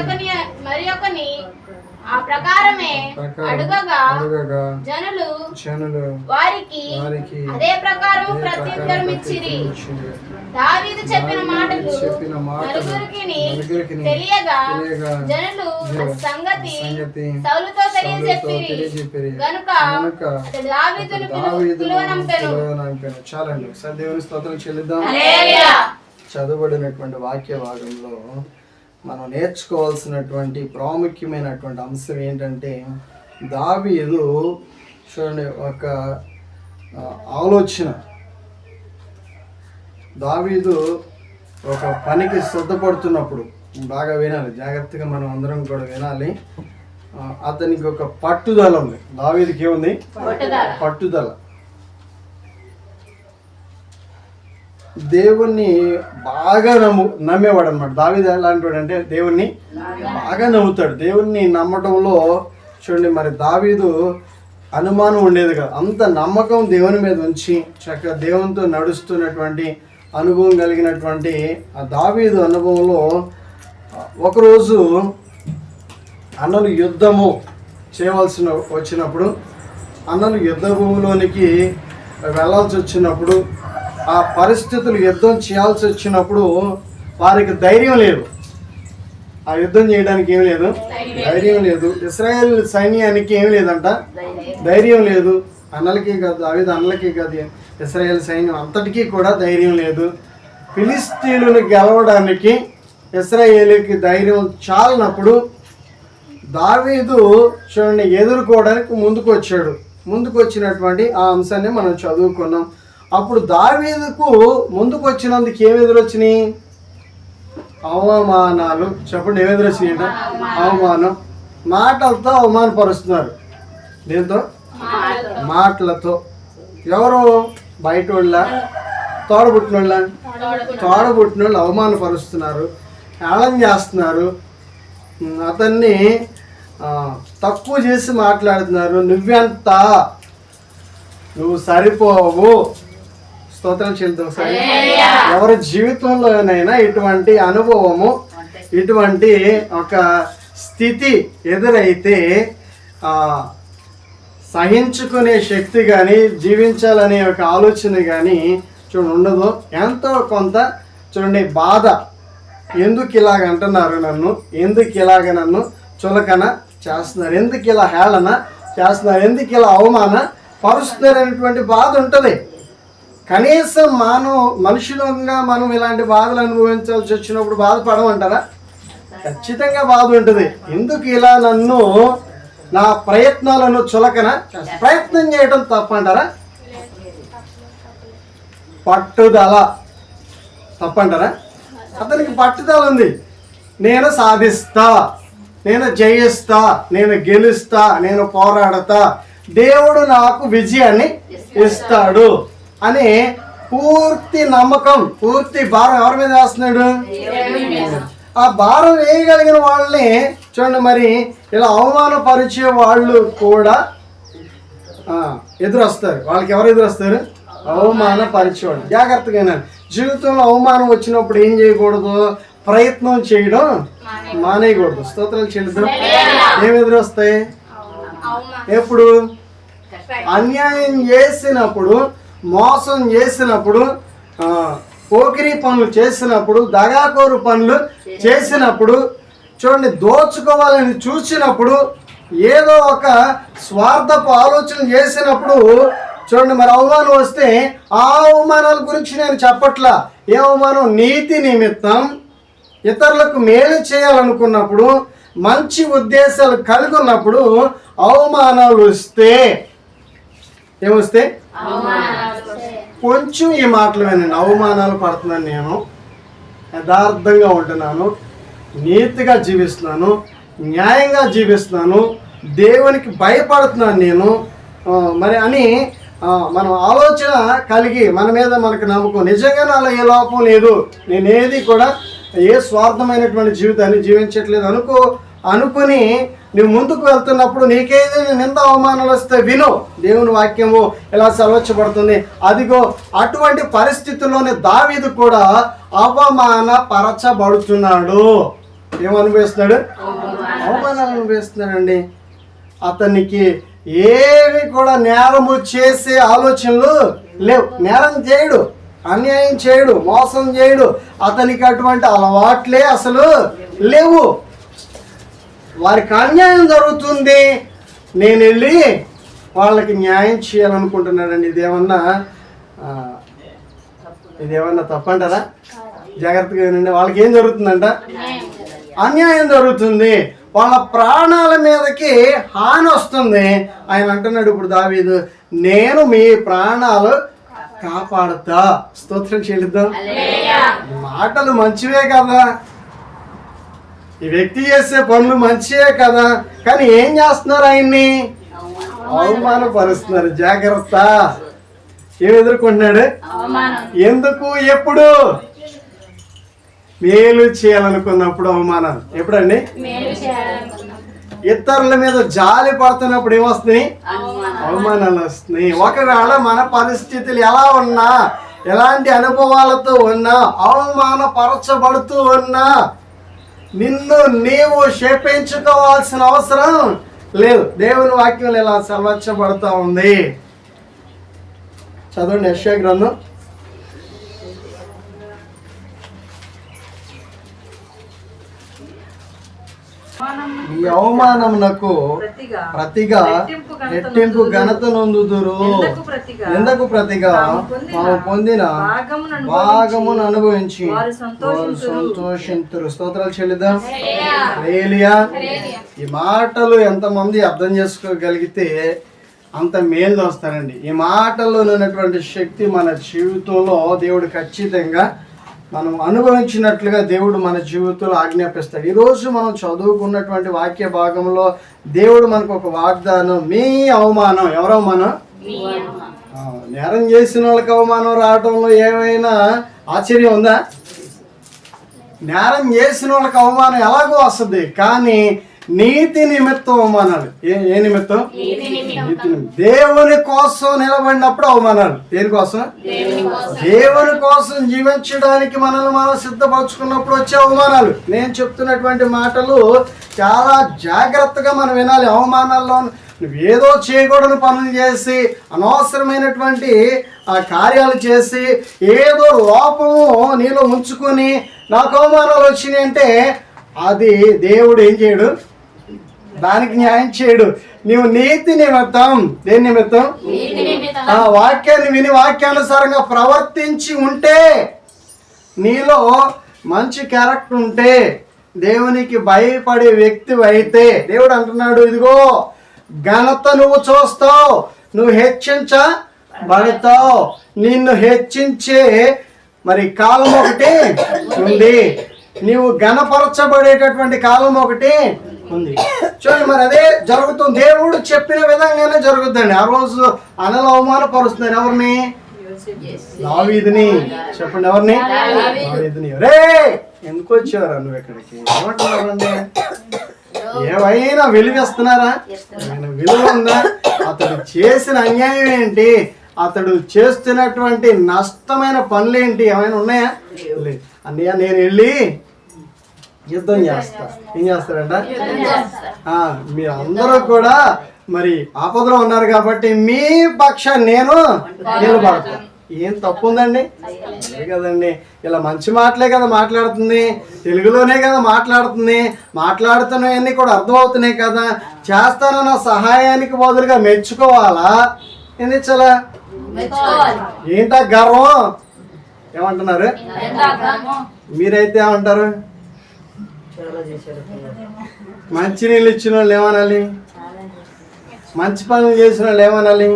ఒకని మరి ఒకని ఆ ప్రకారమే ప్రకారం అడుగగా జనులు జనులు వారికి వారికి అదే ప్రకారం ప్రత్యుత్తరం ఇచ్చిరి. దావీదు చెప్పిన మాటలు నలుగురికిని తెలియగా జనులు సంగతి సౌలుతో తెలియజెప్పిరి. గనుక అతడు దావీదును పిలువ- దావీదును పిలువనంపెను. చాలండి ఒకసారి దేవుని స్తోత్రం చెల్లిద్దాం హల్లెలూయా. చదవబడినటువంటి వాక్య భాగంలో మనం నేర్చుకోవాల్సినటువంటి ప్రాముఖ్యమైనటువంటి అంశం ఏంటంటే దావీదు చూడండి ఒక ఆలోచన. దావీదు ఒక పనికి సిద్ధపడుతున్నప్పుడు బాగా వినాలి జాగ్రత్తగా మనం అందరం కూడా వినాలి. అతనికి ఒక పట్టుదల ఉంది. దావీదికి ఏముంది? పట్టుదల. దేవుణ్ణి బాగా నమ్ము నమ్మేవాడు అనమాట దావిది ఎలాంటి వాడు అంటే దేవుణ్ణి బాగా నమ్ముతాడు. దేవుణ్ణి నమ్మటంలో చూడండి మరి దావీదు అనుమానం ఉండేది కదా. అంత నమ్మకం దేవుని మీద ఉంచి చక్కగా దేవునితో నడుస్తున్నటువంటి అనుభవం కలిగినటువంటి ఆ దావీదు అనుభవంలో ఒకరోజు అన్నలు యుద్ధము చేయవలసిన వచ్చినప్పుడు అన్నలు యుద్ధ భూమిలోనికి వెళ్ళాల్సి వచ్చినప్పుడు ఆ పరిస్థితులు యుద్ధం చేయాల్సి వచ్చినప్పుడు వారికి ధైర్యం లేదు. ఆ యుద్ధం చేయడానికి ఏం లేదు? ధైర్యం లేదు. ఇస్రాయేల్ సైన్యానికి ఏం లేదంట? ధైర్యం లేదు. అన్నలకి కాదు అవిధ అన్నలకి కాదు ఇస్రాయేల్ సైన్యం అంతటికీ కూడా ధైర్యం లేదు. ఫిలిస్తీన్లను గెలవడానికి ఇస్రాయేల్కి ధైర్యం చాలినప్పుడు దావీదు చూడండి ఎదుర్కోవడానికి ముందుకు వచ్చాడు ముందుకు వచ్చినటువంటి ఆ అంశాన్ని మనం చదువుకున్నాం. అప్పుడు దావీదుకు ముందుకు వచ్చినందుకు ఏమి ఎదురొచ్చినాయి? అవమానాలు. చెప్పండి ఏమి ఎదురొచ్చినాయి అవమానం. మాటలతో అవమానపరుస్తున్నారు. దేంతో మాటలతో. ఎవరు? బయట వాళ్ళ తోడబుట్టిన వాళ్ళ తోడబుట్టిన వాళ్ళు అవమానపరుస్తున్నారు. హేళన చేస్తున్నారు. అతన్ని తక్కువ చేసి మాట్లాడుతున్నారు. నువ్వెంత? నువ్వు సరిపోవు. స్తోత్రం చెల్లుతావు సరే. ఎవరి జీవితంలోనైనా ఇటువంటి అనుభవము ఇటువంటి ఒక స్థితి ఎదురైతే సహించుకునే శక్తి కానీ జీవించాలనే ఒక ఆలోచన కానీ చూడండి ఉండదు. ఎంతో కొంత చూడండి బాధ. ఎందుకు ఇలాగ అంటున్నారు నన్ను? ఎందుకు ఇలాగ నన్ను చులకన చేస్తున్నారు? ఎందుకు ఇలా హేళన చేస్తున్నారు? ఎందుకు ఇలా అవమాన పరుస్తున్నారు అనేటువంటి బాధ ఉంటుంది. కనీసం మనం మనుషులంగా మనం ఇలాంటి బాధలు అనుభవించాల్సి వచ్చినప్పుడు బాధపడమంటారా? ఖచ్చితంగా బాధ ఉంటుంది ఎందుకు ఇలా నన్ను నా ప్రయత్నాలను చులకన? ప్రయత్నం చేయడం తప్పంటారా? పట్టుదల తప్పంటారా? అతనికి పట్టుదల ఉంది. నేను సాధిస్తా నేను జయిస్తా నేను గెలుస్తా నేను పోరాడతా. దేవుడు నాకు విజయాన్ని ఇస్తాడు. అని పూర్తి నమ్మకం పూర్తి భారం ఎవరి మీద వేస్తున్నాడు? ఆ భారం వేయగలిగిన వాళ్ళని చూడండి మరి ఇలా అవమానపరిచే వాళ్ళు కూడా ఎదురొస్తారు. వాళ్ళకి ఎవరు ఎదురొస్తారు? అవమానపరిచేవాళ్ళు. జాగ్రత్తగా వినాలి. జీవితంలో అవమానం వచ్చినప్పుడు ఏం చేయకూడదు? ప్రయత్నం చేయడం మానేయకూడదు. స్తోత్రాలు చెల్లిద్దాం ఏం ఎదురొస్తాయి? అవమానం. ఎప్పుడు? అన్యాయం చేసినప్పుడు మోసం చేసినప్పుడు ఆ, పోకిరీ పనులు చేసినప్పుడు దగాకోరు పనులు చేసినప్పుడు చూడండి దోచుకోవాలని చూసినప్పుడు ఏదో ఒక స్వార్థపు ఆలోచన చేసినప్పుడు చూడండి మరి అవమానం వస్తే ఆ అవమానాల గురించి నేను చెప్పట్లా. ఏ అవమానం నీతి నిమిత్తం ఇతరులకు మేలు చేయాలనుకున్నప్పుడు మంచి ఉద్దేశాలు కలిగి ఉన్నప్పుడు అవమానాలు వస్తే ఏమొస్తే? కొంచెం ఈ మాటలు వినండి. అవమానాలు పడుతున్నాను నేను. యథార్థంగా ఉంటున్నాను. నీతిగా జీవిస్తున్నాను. న్యాయంగా జీవిస్తున్నాను. దేవునికి భయపడుతున్నాను నేను. మరి అని మనం ఆలోచన కలిగి మన మీద మనకు నమ్మకం. నిజంగా నాలో ఏ లోపం లేదు. నేనేది కూడా ఏ స్వార్థమైనటువంటి జీవితాన్ని జీవించట్లేదు అనుకో అనుకుని నువ్వు ముందుకు వెళ్తున్నప్పుడు నీకేదైనా నింద అవమానాలు వస్తే విను. దేవుని వాక్యము ఇలా సెలవచ్చబడుతుంది అదిగో అటువంటి పరిస్థితుల్లోనే దావీదు కూడా అవమాన పరచబడుతున్నాడు ఏం అవమానాలు అనుభవిస్తున్నాడండి అతనికి ఏమి కూడా నేరము చేసే ఆలోచనలు లేవు. నేరం చేయడు అన్యాయం చేయడు మోసం చేయడు. అతనికి అటువంటి అలవాట్లే అసలు లేవు. వారికి అన్యాయం జరుగుతుంది. నేను వెళ్ళి వాళ్ళకి న్యాయం చేయాలనుకుంటున్నానండి. ఇదేమన్నా ఇదేమన్నా తప్పంటారా? జాగ్రత్తగా వినండి. వాళ్ళకి ఏం జరుగుతుందంట? అన్యాయం జరుగుతుంది. వాళ్ళ ప్రాణాల మీదకి హాని వస్తుంది. ఆయన అంటున్నాడు ఇప్పుడు దావీదు నేను మీ ప్రాణాలు కాపాడుతా. స్తోత్రం చెల్లిద్దాం. మాటలు మంచివే కదా. ఈ వ్యక్తి చేసే పనులు మంచివే కదా కానీ ఏం చేస్తున్నారు ఆయన్ని? అవమానపరుస్తున్నారు. జాగ్రత్త. ఏం ఎదుర్కొంటున్నాడు? అవమానం. ఎందుకు? ఎప్పుడు? మేలు చేయాలనుకున్నప్పుడు అవమానాలు ఎప్పుడండి? ఇతరుల మీద జాలి పడుతున్నప్పుడు ఏమొస్తున్నాయి? అవమానాలు వస్తున్నాయి. ఒకవేళ మన పరిస్థితులు ఎలా ఉన్నా ఎలాంటి అనుభవాలతో ఉన్నా అవమానపరచబడుతూ ఉన్నా నిన్ను నీవు శపించుకోవాల్సిన అవసరం లేదు. దేవుని వాక్యం ఇలా సెలవచ్చబడుతూ ఉంది. చదవండి యశ్వ గ్రంథం. ఈ అవమానమునకు ప్రతిగా ప్రతిగా రెట్టింపు ఘనత నొందుదురు. ఎందుకు ప్రతిగా? తాము పొందిన భాగమును అనుభవించి భాగమును అనుభవించి వారు సంతోషింతురు. స్తోత్రాలు చెల్లిద్దాం. హల్లెలూయా. ఈ మాటలు ఎంతమంది అర్థం చేసుకోగలిగితే అంత మేలు వస్తారండి. ఈ మాటల్లో ఉన్నటువంటి శక్తి మన జీవితంలో దేవుడు ఖచ్చితంగా మనం అనుభవించినట్లుగా దేవుడు మన జీవితంలో ఆజ్ఞాపిస్తాడు. ఈరోజు మనం చదువుకున్నటువంటి వాక్య భాగంలో దేవుడు మనకు ఒక వాగ్దానం మీ అవమానం. ఎవరు అవమానం? నేరం చేసిన వాళ్ళకి అవమానం రావటంలో ఏమైనా ఆశ్చర్యం ఉందా? నేరం చేసిన వాళ్ళకి అవమానం ఎలాగో వస్తుంది. కానీ నీతి నిమిత్తం అవమానాలు. ఏ ఏ నిమిత్తం? నీతి నిమిత్తం. దేవుని కోసం నిలబడినప్పుడు అవమానాలు. దేనికోసం దేవుని కోసం. జీవించడానికి మనల్ని మనం సిద్ధపరచుకున్నప్పుడు వచ్చే అవమానాలు. నేను చెప్తున్నటువంటి మాటలు చాలా జాగ్రత్తగా మనం వినాలి. అవమానాల్లో నువ్వేదో చేయకూడని పనులు చేసి అనవసరమైనటువంటి ఆ కార్యాలు చేసి ఏదో లోపము నీలో ఉంచుకొని నాకు అవమానాలు వచ్చినాయి అంటే అది దేవుడు ఏం చేయడు? దానికి న్యాయం చేయడు. నీవు నీతి నిమిత్తం దేని నిమిత్తం? ఆ వాక్యాన్ని విని వాక్యానుసారంగా ప్రవర్తించి ఉంటే నీలో మంచి క్యారెక్టర్ ఉంటే దేవునికి భయపడే వ్యక్తి అయితే దేవుడు అంటున్నాడు ఇదిగో ఘనత నువ్వు చూస్తావు నువ్వు హెచ్చించబడతావు. నిన్ను హెచ్చించే మరి కాలం ఒకటి ఉంది నీవు ఘనపరచబడేటటువంటి కాలం ఒకటి ఉంది. చూడండి మరి అదే జరుగుతుంది. దేవుడు చెప్పిన విధంగానే జరుగుతుందండి ఆ రోజు అనలు అవమానపరుస్తున్నారు ఎవరిని? దావీదిని. చెప్పండి ఎవరిని? దావీదిని. రే ఎందుకు వచ్చారా నువ్వు ఇక్కడికి? ఏమంటున్నారండి? ఏమైనా విలువిస్తున్నారా ఆయన విలువ ఉందా? అతడు చేసిన అన్యాయం ఏంటి? అతడు చేస్తున్నటువంటి నష్టమైన పనులు ఏంటి? ఏమైనా ఉన్నాయా? అన్నయ్య నేను వెళ్ళి యుద్ధం చేస్తా. ఏం చేస్తారంట? మీరు అందరూ కూడా మరి ఆపదలో ఉన్నారు కాబట్టి మీ పక్షాన్ని నేను నిలబడతాను ఏం తప్పు ఉందండి కదండి. ఇలా మంచి మాటలే కదా మాట్లాడుతుంది. తెలుగులోనే కదా మాట్లాడుతుంది. మాట్లాడుతున్నవన్నీ కూడా అర్థమవుతున్నాయి కదా. చేస్తానన్న సహాయానికి బదులుగా మెచ్చుకోవాలా? ఏంది చాలా ఏంటా గర్వం? ఏమంటున్నారు? మీరైతే ఏమంటారు? మంచి నీళ్ళు ఇచ్చిన వాళ్ళు ఏమనాలి మంచి పనులు చేసిన వాళ్ళు ఏమనాలి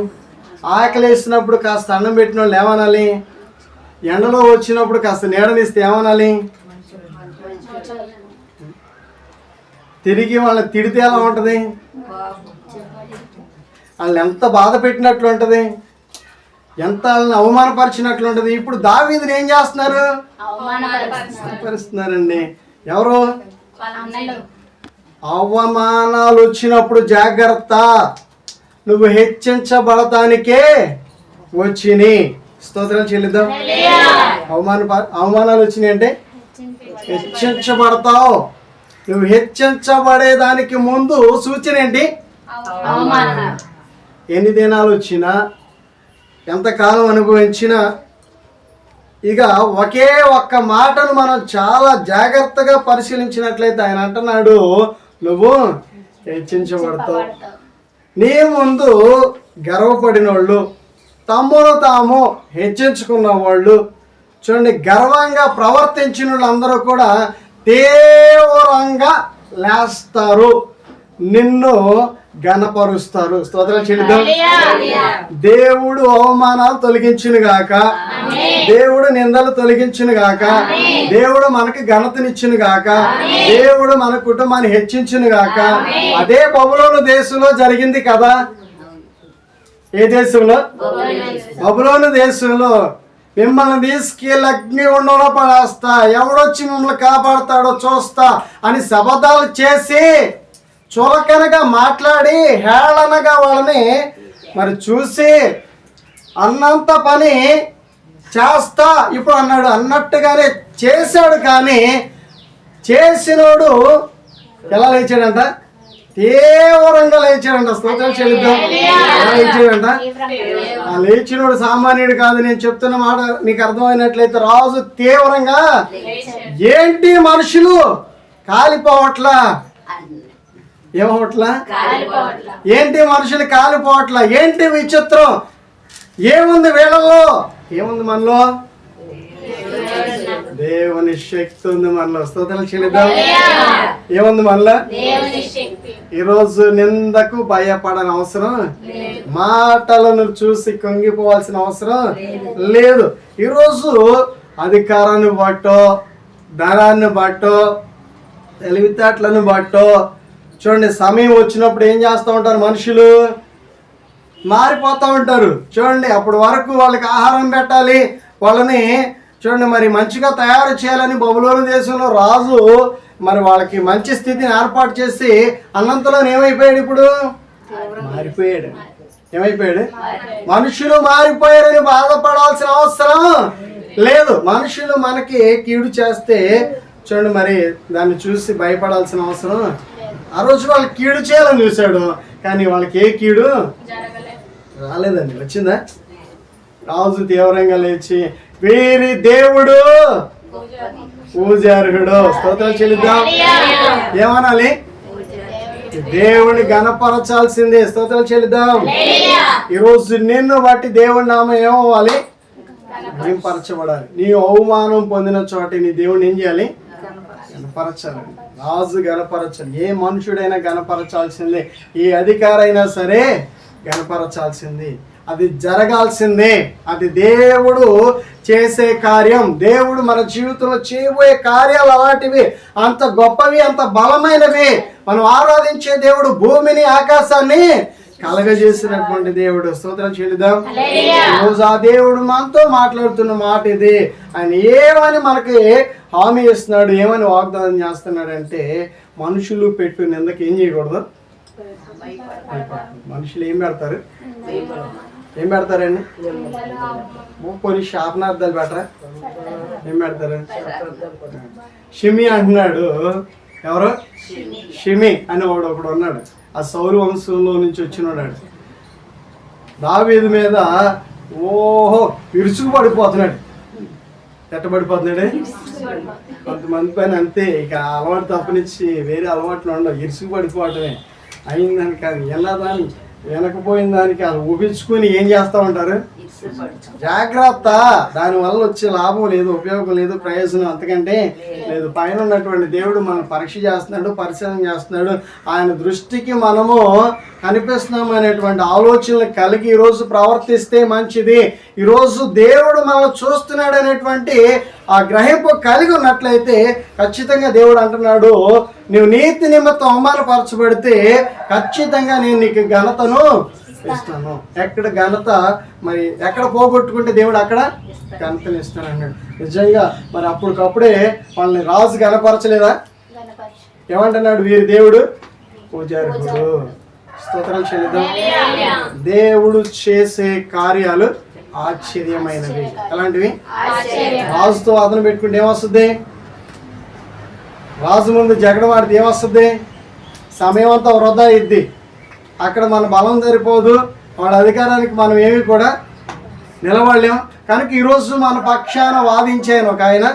ఆకలి వేసినప్పుడు కాస్త అన్నం పెట్టిన వాళ్ళు ఏమనాలి ఎండలో వచ్చినప్పుడు కాస్త నీడనిస్తే ఏమనాలి తిరిగి వాళ్ళని తిడితే ఎలా ఉంటుంది? వాళ్ళని ఎంత బాధ పెట్టినట్లు ఉంటుంది? ఎంత వాళ్ళని అవమానపరిచినట్లు ఉంటుంది? ఇప్పుడు దావీదిని ఏం చేస్తున్నారు? అవమానపరుస్తున్నారండి. ఎవరు? అవమానాలు వచ్చినప్పుడు జాగ్రత్త. నువ్వు హెచ్చించబడటానికే వచ్చిని. స్తోత్రం చెల్లిద్దాం. అవమాన అవమానాలు వచ్చినాయి అంటే హెచ్చించబడతావు. నువ్వు హెచ్చించబడేదానికి ముందు సూచన ఏంటి? అవమానం ఎన్ని దినాలు వచ్చినా ఎంతకాలం అనుభవించినా ఇక ఒకే ఒక్క మాటను మనం చాలా జాగ్రత్తగా పరిశీలించినట్లయితే ఆయన అంటున్నాడు నువ్వు హెచ్చించబడతావు. నీ ముందు గర్వపడిన వాళ్ళు తమ్మును తాము హెచ్చించుకున్న వాళ్ళు చూడండి గర్వంగా ప్రవర్తించిన వాళ్ళందరూ కూడా తీవ్రంగా లేస్తారు. నిన్ను గణపరుస్తారు స్తోత్రాలు చెల్లిద్దాం. దేవుడు అవమానాలు తొలగించును గాక. దేవుడు నిందలు తొలగించును గాక. దేవుడు మనకి ఘనతనిచ్చును గాక. దేవుడు మన కుటుంబాన్ని హెచ్చించును గాక. అదే బబులోను దేశంలో జరిగింది కదా? ఏ దేశంలో? బబులోను దేశంలో. మిమ్మల్ని తీసుకెళ్ళి అగ్ని ఉండలో పడేస్తా ఎవడొచ్చి మిమ్మల్ని కాపాడతాడో చూస్తా అని శబదాలు చేసి చులకనగా మాట్లాడి హేళనగా వాళ్ళని మరి చూసి అన్నంత పని చేస్తా. ఇప్పుడు అన్నాడు అన్నట్టుగానే చేశాడు కానీ చేసినోడు ఎలా లేచాడంట? తీవ్రంగా లేచాడంట. స్తోత్రం చెల్లిద్దాం. ఎలా లేచాడంట? ఆ లేచినోడు సామాన్యుడు కాదు నేను చెప్తున్న మాట నీకు అర్థమైనట్లయితే రాజు తీవ్రంగా ఏంటి మనుషులు? కాలిపోవట్లా. ఏమవట్లా ఏంటి మనుషులు కాలిపోవట్లా ఏంటి విచిత్రం? ఏముంది వీళ్ళల్లో ఏముంది మనలో? దేవుని శక్తి ఉంది మనలో. స్తోత్రం చెల్లిద్దాం. ఏముంది మనలో? ఈరోజు నిందకు భయపడని అవసరం? మాటలను చూసి కొంగిపోవాల్సిన అవసరం? లేదు. ఈరోజు అధికారాన్ని బట్టో ధనాన్ని బట్టో తెలివితేటలను బట్టో చూడండి సమయం వచ్చినప్పుడు ఏం చేస్తూ ఉంటారు మనుషులు? మారిపోతూ ఉంటారు. చూడండి అప్పటి వరకు వాళ్ళకి ఆహారం పెట్టాలి. వాళ్ళని చూడండి మరి మంచిగా తయారు చేయాలని బబులోని దేశంలో రాజు మరి వాళ్ళకి మంచి స్థితిని ఏర్పాటు చేసి అన్నంతలో ఏమైపోయాడు ఇప్పుడు? మారిపోయాడు. ఏమైపోయాడు? మనుషులు మారిపోయారని బాధపడాల్సిన అవసరం లేదు. మనుషులు మనకి కీడు చేస్తే చూడండి మరి దాన్ని చూసి భయపడాల్సిన అవసరం ఆ రోజు వాళ్ళు కీడు చేయాలని చూశాడు. కానీ వాళ్ళకి ఏ కీడు? రాలేదండి. వచ్చిందా? రాజు తీవ్రంగా లేచి వీరి దేవుడు పూజార్హుడు. స్తోత్రం చెల్లిద్దాం. ఏమనాలి? దేవుని గణపరచాల్సిందే. స్తోత్రం చెల్లిద్దాం. ఈరోజు నిన్ను బట్టి దేవుని నామం ఏమవ్వాలి? పరచబడాలి నీ అవమానం పొందిన చోట నీ దేవుని ఏం చేయాలి? గణపరచాలి. రాజు గనపరచాలి ఏ మనుషుడైనా గనపరచాల్సిందే ఏ అధికారైనా సరే గనపరచాల్సింది అది జరగాల్సిందే. అది దేవుడు చేసే కార్యం. దేవుడు మన జీవితంలో చేయబోయే కార్యాలు అలాంటివి అంత గొప్పవి అంత బలమైనవి. మనం ఆరాధించే దేవుడు భూమిని ఆకాశాన్ని కలగజేసినటువంటి దేవుడు. స్తోత్రం చెల్లిదాం ఈరోజు ఆ దేవుడు మనతో మాట్లాడుతున్న మాట ఇది. ఆయన ఏమని మనకి హామీ ఇస్తున్నాడు ఏమని వాగ్దానం చేస్తున్నాడు అంటే మనుషులు పెట్టు నిందకి ఏం చేయకూడదు? మనుషులు ఏం పెడతారు? ఏం పెడతారండి? ఓ కొన్ని శాపనార్థాలు పెట్టరా? ఏం పెడతారు? షిమి అంటున్నాడు. ఎవరు? షిమి. అని వాడు ఒకడు ఉన్నాడు. ఆ సౌర వంశంలో నుంచి వచ్చినాడు దావీదు మీద ఓహో విరుచుకు పడిపోతున్నాడు ఎట్ట పడిపోతున్నాడు కొంతమంది పైన అంతే ఇక అలవాటు తప్పనిచ్చి వేరే అలవాట్లు ఉండవు. ఇరుసుకు పడిపోవటమే అయిందని కాదు ఎలా దాన్ని వెనకపోయిన దానికి అది ఊపించుకొని ఏం చేస్తూ ఉంటారు? జాగ్రత్త. దానివల్ల వచ్చే లాభం లేదు ఉపయోగం లేదు ప్రయోజనం అంతకంటే లేదు. పైన ఉన్నటువంటి దేవుడు మనం పరీక్ష చేస్తున్నాడు పరిశీలన చేస్తున్నాడు. ఆయన దృష్టికి మనము కనిపిస్తున్నాం అనేటువంటి ఆలోచనలు కలిగి ఈరోజు ప్రవర్తిస్తే మంచిది. ఈరోజు దేవుడు మనల్ని చూస్తున్నాడు అనేటువంటి ఆ గ్రహింపు కలిగి ఉన్నట్లయితే ఖచ్చితంగా దేవుడు అంటున్నాడు నువ్వు నీతి నిమిత్తం అవమానపరచబడితే ఖచ్చితంగా నేను నీకు ఘనతను ఇస్తాను. ఎక్కడ ఘనత? మరి ఎక్కడ పోగొట్టుకుంటే దేవుడు అక్కడ ఘనతను ఇస్తాను అన్నాడు. నిజంగా మరి అప్పటికప్పుడే వాళ్ళని రాజు గనపరచలేదా ఏమంటున్నాడు వీరి దేవుడు? పూజారుడు స్తోత్రాలు చెల్లిద్దాం. దేవుడు చేసే కార్యాలు ఆశ్చర్యమైనవి. ఎలాంటివి? రాజుతో అతను పెట్టుకుంటే ఏమొస్తుంది? రాజు ముందు జగడం ఆడితే ఏమొస్తుంది? సమయం అంతా వృధా ఇద్ది అక్కడ మన బలం సరిపోదు. వాడి అధికారానికి మనం ఏమి కూడా నిలబడలేం. కనుక ఈరోజు మన పక్షాన వాదించే ఆయన ఒక ఆయన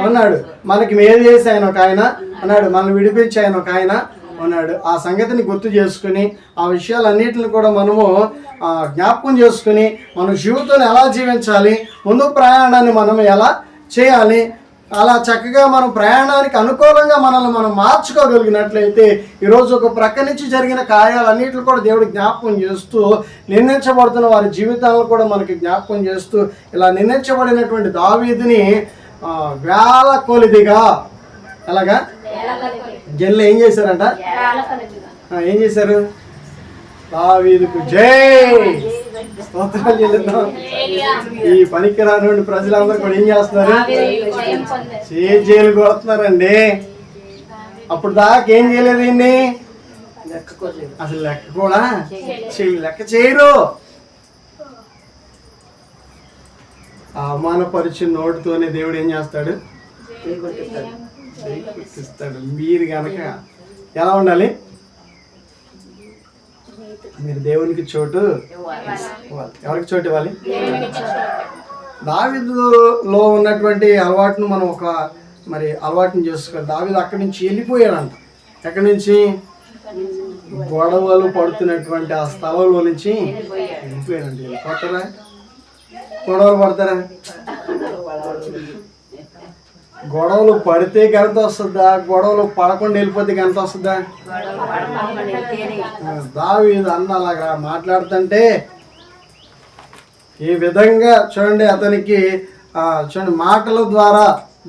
ఉన్నాడు. మనకి మేలు చేసే ఆయన ఒక ఆయన ఉన్నాడు. మనల్ని విడిపించే ఆయన ఒక ఆయన ఉన్నాడు ఆ సంగతిని గుర్తు చేసుకుని ఆ విషయాలన్నిటిని కూడా మనము జ్ఞాపకం చేసుకుని మన జీవితాన్ని ఎలా జీవించాలి ముందు ప్రయాణాన్ని మనం ఎలా చేయాలి అలా చక్కగా మనం ప్రయాణానికి అనుకూలంగా మనల్ని మనం మార్చుకోగలిగినట్లయితే ఈరోజు ఒక ప్రక్క నుంచి జరిగిన కార్యాలన్నింటిని కూడా దేవుడు జ్ఞాపకం చేస్తూ నిర్ణయించబడుతున్న వారి జీవితాలను కూడా మనకి జ్ఞాపకం చేస్తూ ఇలా నిర్ణయించబడినటువంటి దావీదిని వేల కొలిదిగా. ఎలాగా? జల్లు ఏం చేశారంట? ఏం చేశారు? దావీదుకు జై! స్తోత్రాలు చెల్లిద్దాం. ఈ ప్రజలందరూ కూడా ఏం చేస్తున్నారు? చే జైలు కొడుతున్నారండి. అప్పుడు దాకా ఏం చేయలేదు అండి అసలు లెక్క కూడా చేయ- లెక్క చేయరు. అవమానపరిచిన నోటితోనే దేవుడు ఏం చేస్తాడు? చేయి మీరు కనుక ఎలా ఉండాలి? మీరు దేవునికి చోటు ఎవరికి చోటు ఇవ్వాలి? దావిదులో ఉన్నటువంటి అలవాటును మనం ఒక మరి అలవాటుని చేసుకోవాలి. దావిదు అక్కడి నుంచి వెళ్ళిపోయాడంట. ఎక్కడి నుంచి? గొడవలు పడుతున్నటువంటి ఆ స్థలంలో నుంచి వెళ్ళిపోయాడంట. వెళ్ళిపోతారా? గొడవలు పడతారా? గొడవలు పడితే గంట వస్తుందా? గొడవలు పడకుండా వెళ్ళిపోతే గంట వస్తుందా? దావి అన్న అలాగా మాట్లాడుతుంటే ఈ విధంగా చూడండి అతనికి చూడండి మాటల ద్వారా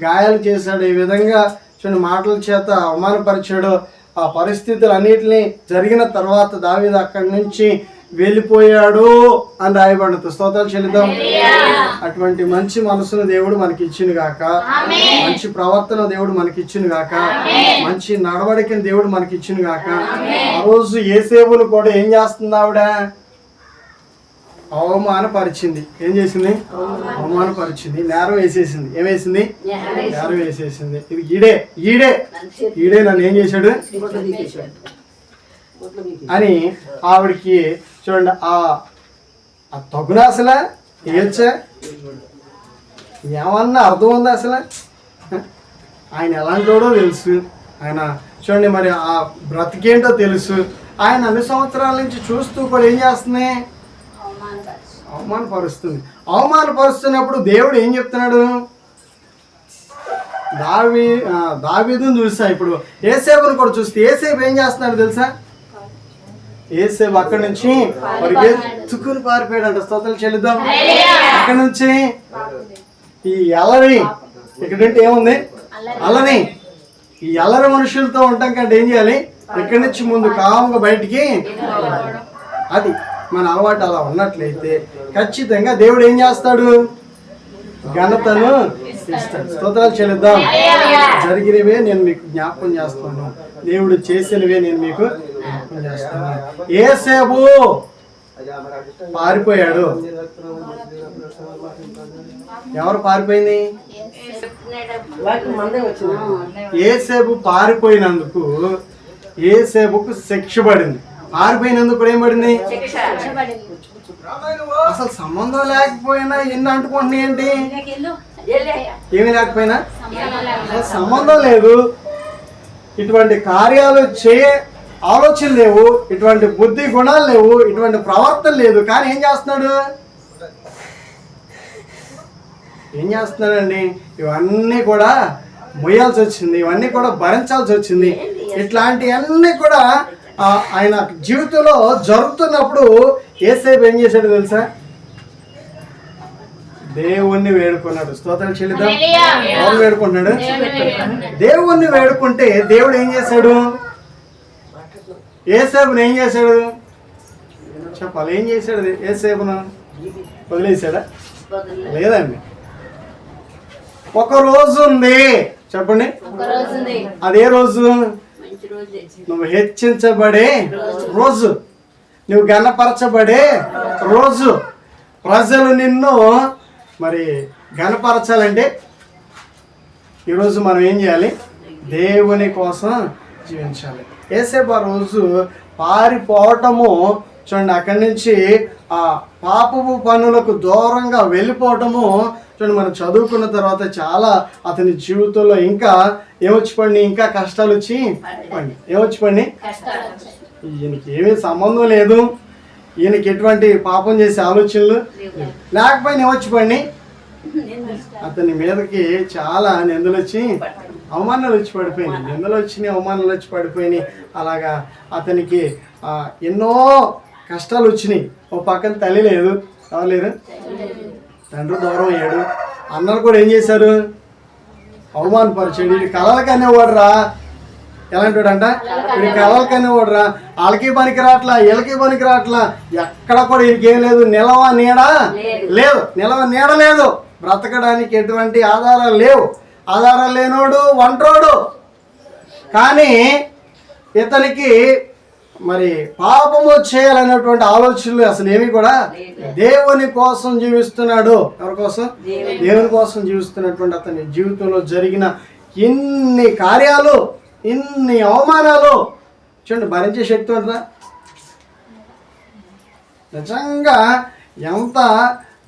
గాయాలు చేశాడు. ఈ విధంగా చూడండి మాటల చేత అవమానపరిచాడు. ఆ పరిస్థితులు అన్నిటిని జరిగిన తర్వాత దావీదు అక్కడి నుంచి వెళ్ళిపోయాడు అని రాయబడుతుంది స్తోత్రాలు చెల్లిద్దాం. అటువంటి మంచి మనసును దేవుడు మనకి ఇచ్చింది గాక మంచి ప్రవర్తన దేవుడు మనకి ఇచ్చింది గాక మంచి నడవడికని దేవుడు మనకి ఇచ్చింది గాక ఆ రోజు ఏసేబును కూడా ఏం చేస్తుంది ఆవిడ? అవమానపరిచింది. ఏం చేసింది? అవమానపరిచింది. నేరం వేసేసింది. ఏం వేసింది? నేరం వేసేసింది. ఇది ఈడే. ఈడే. ఈడే నన్ను ఏం చేశాడు? అని ఆవిడకి చూడండి ఆ ఆ తగున అసలే? వేయచ్చా ఏమన్నా అర్థం ఉందా అసలే? ఆయన ఎలాంటోడో తెలుసు. ఆయన చూడండి మరి ఆ బ్రతికేంటో తెలుసు. ఆయన అన్ని సంవత్సరాల నుంచి చూస్తూ కూడా ఏం చేస్తుంది? అవమానపరుస్తుంది. అవమానపరుస్తున్నప్పుడు దేవుడు ఏం చెప్తున్నాడు? దావి ఆ, దావీదుని చూసా ఇప్పుడు. ఏసేపుని కూడా చూస్తే. ఏసేపు ఏం చేస్తున్నాడు తెలుసా? ఏసేపు అక్కడి నుంచి మరి ఎత్తుకుని పారిపోయాడంట. స్తోత్రాలు చెల్లిద్దాం. అక్కడి నుంచి ఈ అల్లరి ఇక్కడంటే ఏముంది? అల్లని ఈ అల్లరి మనుషులతో ఉంటాం కంటే ఏం చేయాలి? ఇక్కడి నుంచి ముందు కాముగా బయటికి అది మన అలవాటు అలా ఉన్నట్లయితే ఖచ్చితంగా దేవుడు ఏం చేస్తాడు? ఘనతను ఇస్తాడు స్తోత్రాలు చెల్లిద్దాం. జరిగినవే నేను మీకు జ్ఞాపకం చేస్తాను. దేవుడు చేసినవే నేను మీకు జ్ఞాపకం చేస్తాను. ఏసేపు పారిపోయాడు. ఎవరు పారిపోయింది? ఏసేపు పారిపోయినందుకు ఏసేపుకు శిక్ష పడింది. పారిపోయినందుకు ఏం పడింది. అసలు సంబంధం లేకపోయినా ఎన్ని అంటుకుంటున్నాయి ఏంటి? ఏమీ లేకపోయినా? అసలు సంబంధం లేదు. ఇటువంటి కార్యాలు చేయ ఆలోచన లేవు ఇటువంటి బుద్ధి గుణాలు లేవు ఇటువంటి ప్రవర్తన లేదు. కానీ ఏం చేస్తున్నాడు? ఏం చేస్తున్నాడండి? ఇవన్నీ కూడా మొయ్యాల్సి వచ్చింది ఇవన్నీ కూడా భరించాల్సి వచ్చింది. ఇట్లాంటివన్నీ కూడా ఆయన జీవితంలో జరుగుతున్నప్పుడు ఏసేపు ఏం చేశాడు తెలుసా? దేవుణ్ణి వేడుకున్నాడు. స్తోత్రం చెల్లిద్దాం. ఎవరు వేడుకుంటున్నాడు? దేవుణ్ణి వేడుకుంటే దేవుడు ఏం చేశాడు? ఏసేపుని ఏం చేశాడు? చెప్పాలి ఏం చేశాడు? ఏసేపును వదిలేశాడా? లేదండి. ఒక రోజు ఉంది. చెప్పండి. అదే రోజు? నువ్వు హెచ్చించబడే రోజు. నువ్వు గణపరచబడే రోజు ప్రజలు నిన్ను మరి గణపరచాలంటే ఈరోజు మనం ఏం చేయాలి? దేవుని కోసం జీవించాలి. ఏసేపు ఆ రోజు పారిపోవటము చూడండి అక్కడి నుంచి ఆ పాపపు పనులకు దూరంగా వెళ్ళిపోవటము చూడండి మనం చదువుకున్న తర్వాత చాలా అతని జీవితంలో ఇంకా ఏమొచ్చిపోండి? ఇంకా కష్టాలు వచ్చి పడి. ఏమొచ్చిపోండి? ఈయనకి ఏమీ సంబంధం లేదు. ఈయనకి ఎటువంటి పాపం చేసే ఆలోచనలు లేకపోయినా ఏమొచ్చిపోండి? అతని మీదకి చాలా నిందలు వచ్చి అవమానాలు వచ్చి పడిపోయినాయి. నిందలు వచ్చినాయి అవమానాలు వచ్చి పడిపోయినాయి. అలాగా అతనికి ఎన్నో కష్టాలు వచ్చినాయి ఓ పక్కన తల్లి లేదు. అవ్వలేదు తండ్రి దూరం అయ్యాడు అన్నలు కూడా ఏం చేశారు? అవమానపరచండి. వీడి కళలకు అనేవాడు ఎలాంటి అంట వీడి కళలకు అనేవాడు వాళ్ళకి పనికి రావట్లా వీళ్ళకి పనికి రావట్లా ఎక్కడ కూడా వీడికి లేదు. నిలవ నీడ లేదు నిలవ నీడ లేదు. బ్రతకడానికి ఎటువంటి ఆధారాలు లేవు. ఆధారాలు లేనోడు వంటోడు కానీ ఇతనికి మరి పాపము చేయాలనేటువంటి ఆలోచనలు అసలు ఏమి కూడా దేవుని కోసం జీవిస్తున్నాడు. ఎవరి కోసం? దేవుని. కోసం జీవిస్తున్నటువంటి అతని జీవితంలో జరిగిన ఇన్ని కార్యాలు ఇన్ని అవమానాలు. చూడండి భరించే శక్తి ఉంటుందా? నిజంగా ఎంత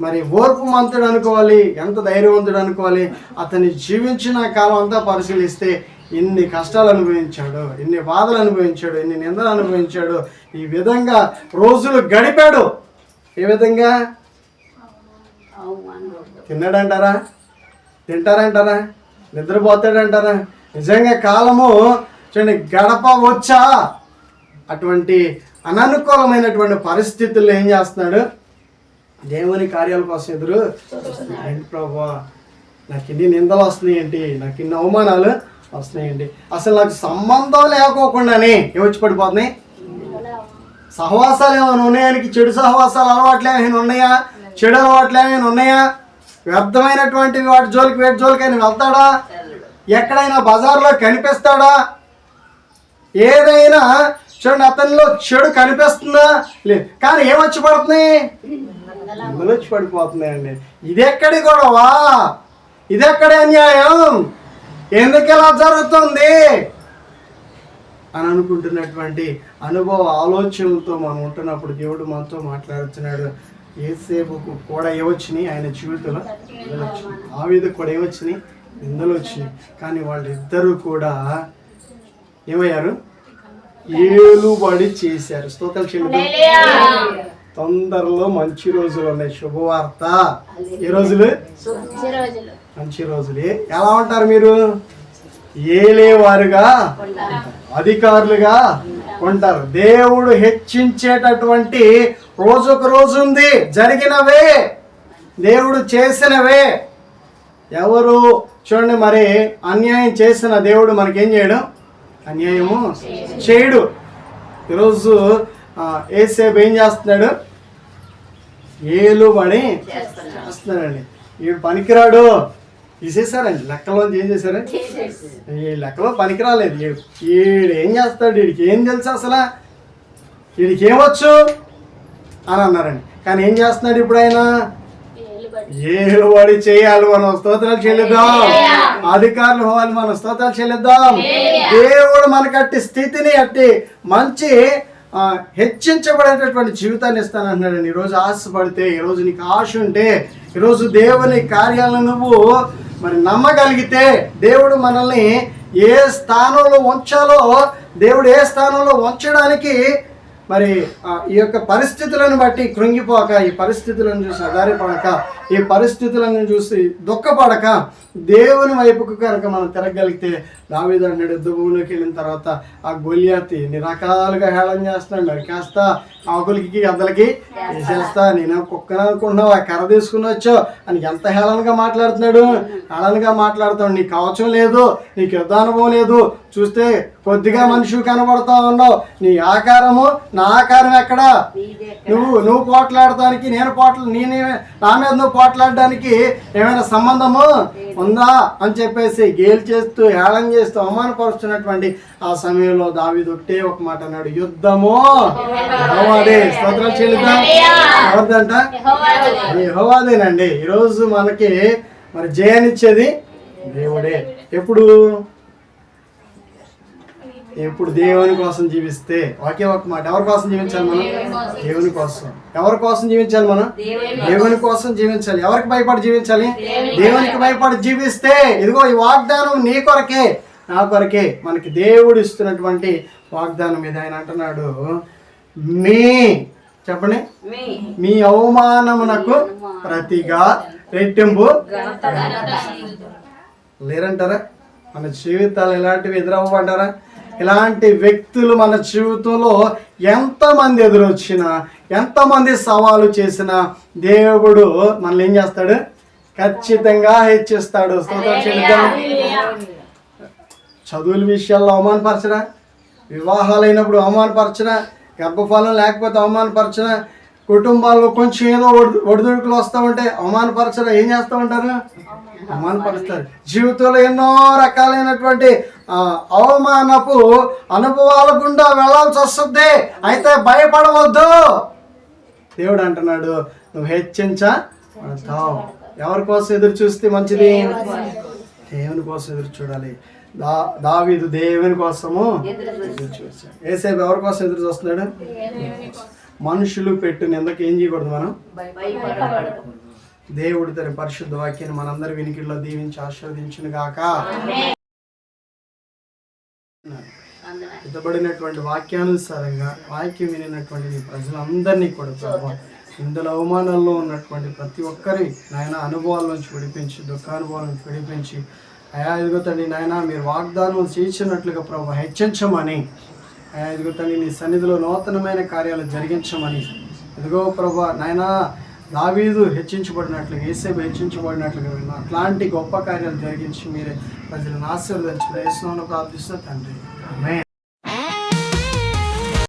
మరి ఓర్పు మంతుడు అనుకోవాలి ఎంత ధైర్యవంతుడు అనుకోవాలి అతని జీవించిన కాలం అంతా పరిశీలిస్తే ఇన్ని కష్టాలు అనుభవించాడు ఇన్ని బాధలు అనుభవించాడు ఇన్ని నిందలు అనుభవించాడు ఈ విధంగా రోజులు గడిపాడు. ఏ విధంగా? తిన్నాడంటారా? తింటారంటారా? నిద్రపోతాడంటారా? నిజంగా కాలము చూడండి గడప వచ్చా? అటువంటి అననుకూలమైనటువంటి పరిస్థితుల్లో ఏం చేస్తున్నాడు? దేవుని కార్యాల కోసం ఎదురు చూస్తున్నాడు. ప్రభా? నాకు ఇన్ని నిందలు వస్తున్నాయి ఏంటి? నాకు ఇన్ని అవమానాలు వస్తున్నాయండి. అసలు నాకు సంబంధం లేకోకుండానే ఏమొచ్చి పడిపోతున్నాయి సహవాసాలు ఏమైనా ఉన్నాయానికి చెడు సహవాసాలు అలవాట్లు ఏమైనా ఉన్నాయా? చెడు అలవాట్లు ఏమైనా ఉన్నాయా? వ్యర్థమైనటువంటి వాటి జోలికి వేటి జోలికి ఆయన వెళ్తాడా? ఎక్కడైనా బజార్లో కనిపిస్తాడా? ఏదైనా చూడండి అతనిలో చెడు కనిపిస్తుందా? లేదు. కానీ ఏమొచ్చి పడుతున్నాయి వచ్చి పడిపోతున్నాయండి. ఇది ఎక్కడి గొడవా? ఇది ఎక్కడి అన్యాయం? ఎందుకు ఇలా జరుగుతుంది? అని అనుకుంటున్నటువంటి అనుభవ ఆలోచనలతో మనం ఉంటున్నప్పుడు దేవుడు మనతో మాట్లాడుతున్నాడు. ఏసేపుకు కూడా ఏవచ్చినాయి ఆయన జీవితంలో ఆవిదకు కూడా ఏవచ్చినాయి నిందలు వచ్చినాయి. కానీ వాళ్ళిద్దరూ కూడా ఏమయ్యారు? ఏలుబడి చేశారు. స్తోత్రాలు హల్లెలూయా. తొందరలో మంచి రోజులు ఉన్నాయి. శుభవార్త. ఏ రోజులు. మంచి రోజులు. ఎలా ఉంటారు మీరు? ఏలేవారుగా? అధికారులుగా ఉంటారు. దేవుడు హెచ్చించేటటువంటి రోజుకు రోజు ఉంది. జరిగినవే. దేవుడు చేసినవే. ఎవరు? చూడండి మరి అన్యాయం చేసిన దేవుడు మనకేం చేయడం? అన్యాయము చేయడు. ఈరోజు ఏసేపు ఏం చేస్తున్నాడు? ఏలు పని చేస్తున్నాడండి. వీడు పనికిరాడు. తీసేశారండి లెక్కలోంచి ఏం చేశారు ఈ లెక్కలో పనికిరాలేదు. వీడు ఏం చేస్తాడు? వీడికి ఏం తెలుసు అసలు? వీడికి ఏమొచ్చు? అని అన్నారండి. కానీ ఏం చేస్తున్నాడు ఇప్పుడు ఆయన? ఏలుబడి. చేయాలి మనం. స్తోత్రాలు చెల్లిద్దాం. అధికారులు అవ్వాలి మనం. స్తోత్రాలు చెల్లిద్దాం. దేవుడు మనకి అట్టి స్థితిని అట్టి మంచి హెచ్చించబడేటటువంటి జీవితాన్ని ఇస్తానంటున్నాడు ఈరోజు ఆశపడితే ఈరోజు నీకు ఆశ ఉంటే ఈరోజు దేవుని కార్యాలను నువ్వు మరి నమ్మగలిగితే దేవుడు మనల్ని ఏ స్థానంలో ఉంచాలో దేవుడు ఏ స్థానంలో ఉంచడానికి మరి ఈ యొక్క పరిస్థితులను బట్టి కృంగిపోక ఈ పరిస్థితులను చూసి ఆధారపడక ఈ పరిస్థితులను చూసి దుఃఖపడక దేవుని వైపుకు కనుక మనం తిరగలిగితే దావీదు అన్నాడు యుద్ధ భూమిలోకి వెళ్ళిన తర్వాత ఆ గొలియాతి ఎన్ని రకాలుగా హేళన చేస్తున్నాడు. కాస్త ఆకులకి అద్దలకి వేసేస్తా. నేను కుక్కను అనుకుంటున్నావు? ఆ కర్ర తీసుకుని వచ్చావు. అని ఎంత హేళనగా మాట్లాడుతున్నాడు? హేళనగా మాట్లాడుతాడు నీకు కవచం లేదు నీకు యుద్ధ అనుభవం లేదు. చూస్తే కొద్దిగా మనిషి కనబడతా ఉన్నావు. నీ ఆకారము నా ఆకారం ఎక్కడా? నువ్వు నువ్వు పోట్లాడటానికి నేను పోట్ల నేనే నా మీద నువ్వు పోట్లాడడానికి ఏమైనా సంబంధము ఉందా? అని చెప్పేసి గేలు చేస్తూ హేళన చేస్తూ అవమానపరుస్తున్నటువంటి ఆ సమయంలో దావీదు ఒకటే ఒక మాట అన్నాడు యుద్ధము. యెహోవాదే స్తోత్రాలు చెల్లిద్దాం. ఎవరిదంట. యెహోవాదేనండి. ఈరోజు మనకి మరి జయాన్నిచ్చేది దేవుడే. ఎప్పుడు? ఎప్పుడు దేవుని కోసం జీవిస్తే? ఒకే ఒక మాట. ఎవరి కోసం జీవించాలి మనం? దేవుని కోసం. ఎవరి కోసం జీవించాలి మనం? దేవుని కోసం జీవించాలి. ఎవరికి భయపడి జీవించాలి? దేవునికి భయపడి జీవిస్తే ఇదిగో ఈ వాగ్దానం నీ కొరకే. నా కొరకే మనకి దేవుడు ఇస్తున్నటువంటి వాగ్దానం ఇది ఆయన అంటున్నాడు మీ చెప్పండి. మీ. అవమానమునకు ప్రతిగా రెట్టింపు లేరంటారా? మన జీవితాలు ఎలాంటివి ఎదురవ్వమంటారా? ఇలాంటి వ్యక్తులు మన జీవితంలో ఎంతమంది ఎదురొచ్చినా ఎంతమంది సవాలు చేసినా దేవుడు మనల్ని ఏం చేస్తాడు? ఖచ్చితంగా హెచ్చిస్తాడు. స్తోత్రం. చదువుల విషయాల్లో అవమానపరచరా వివాహాలైనప్పుడు అవమానపరచరా గర్భఫలం లేకపోతే అవమానపరచరా కుటుంబాల్లో కొంచెం ఏదో ఒడి- ఒడిదుడుకులు వస్తూ ఉంటే అవమానపరచడం ఏం చేస్తూ ఉంటారు అవమానపరుస్తారు. జీవితంలో ఎన్నో రకాలైనటువంటి అవమానపు అనుభవాల గుండా వెళ్ళాల్సి వస్తుంది. అయితే భయపడవద్దు. దేవుడు అంటున్నాడు నువ్వు హెచ్చించబడతావు ఎవరి కోసం ఎదురు చూస్తే మంచిది? దేవుని కోసం ఎదురు చూడాలి. దా దావీదు దేవుని కోసము ఎదురు చూశాడు ఏసేపు ఎవరి కోసం ఎదురు చూస్తున్నాడు? మనుషులు పెట్టు నిందకి ఏం చేయకూడదు మనం? దేవుడు తన పరిశుద్ధ వాక్యాన్ని మనందరి వినికిడిలో దీవించి ఆశీర్వదించును గాక. ఇతబడినటువంటి వాక్యానుసారంగా వాక్యం వినినటువంటి ప్రజలందరినీ కూడా ప్రభు ఇందులో అవమానాల్లో ఉన్నటువంటి ప్రతి ఒక్కరి నాయన అనుభవాల నుంచి విడిపించి దుఃఖానుభవాల నుంచి విడిపించి అయా ఇదిగో నాయన మీరు వాగ్దానం చేసినట్లుగా ప్రభు హెచ్చించమని అయా ఎదుగుతండి నీ సన్నిధిలో నూతనమైన కార్యాలు జరిగించమని ఇదిగో ప్రభా నాయన దావీదు హెచ్చించబడినట్లుగా ఏసేపు హెచ్చించబడినట్లుగా విన్నా అట్లాంటి గొప్ప కార్యాలు జరిగించి మీరే ప్రజలను ఆశీర్వదించి ప్రయత్నంలో ప్రార్థిస్తున్న తండ్రి.